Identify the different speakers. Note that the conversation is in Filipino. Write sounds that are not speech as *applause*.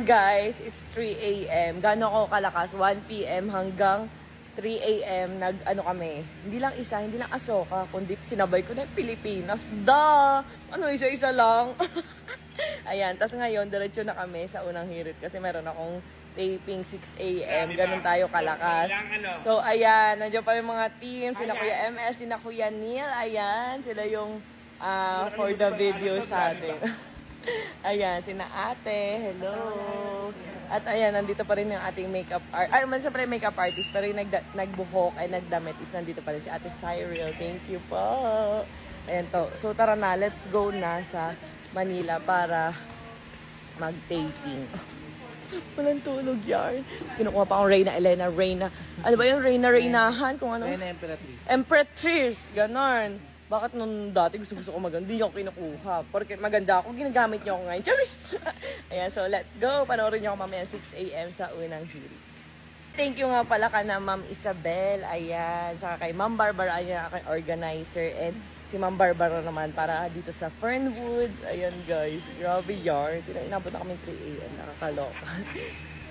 Speaker 1: Guys, it's 3 a.m. Gano'n ako kalakas? 1 p.m. hanggang 3 a.m. nag ano kami. Hindi lang isa, hindi lang Asoka, kundi sinabay ko na yung Pilipinas. Da! Ano, isa-isa lang. *laughs* Ayan, tas ngayon, diretso na kami sa unang hirit kasi meron akong taping 6 a.m. Ganun tayo kalakas. So, ayan, nandiyan pa yung mga team, sina Kuya ML, sina Kuya Neil, ayan, sila yung ah, for the video sa atin. Ayan, sina ate, hello. At ayan, nandito pa rin yung ating makeup art. Ay, man siyempre makeup artist, pero yung nagda- nagbuhok ay nagdamit is nandito pa rin si ate Cyril. Thank you po. Ayan to. So tara na, let's go na sa Manila para mag-taping. *laughs* Walang tulog yarn. Tapos kinukuha pa akong Reyna Elena, Reyna. Ano ba yung Reyna Reynahan? Kung ano?
Speaker 2: Reyna Emperatriz.
Speaker 1: Empress, ganon. Bakit nung dati gusto gusto ko maganda, hindi ako kinukuha. Porque maganda ako, ginagamit niyo ako ngayon. Charis! *laughs* Ayan, so let's go. Panoorin niyo ako mamaya 6 a.m. sa unang hearing. Thank you nga pala ka na Ma'am Isabel. Ayan. Saka kay Ma'am Barbara, ayan aking organizer. And si Ma'am Barbara naman para dito sa Fernwoods. Ayan guys. Grabe. Tina- Inabot na kami 3 a.m. Nakakaloka. *laughs*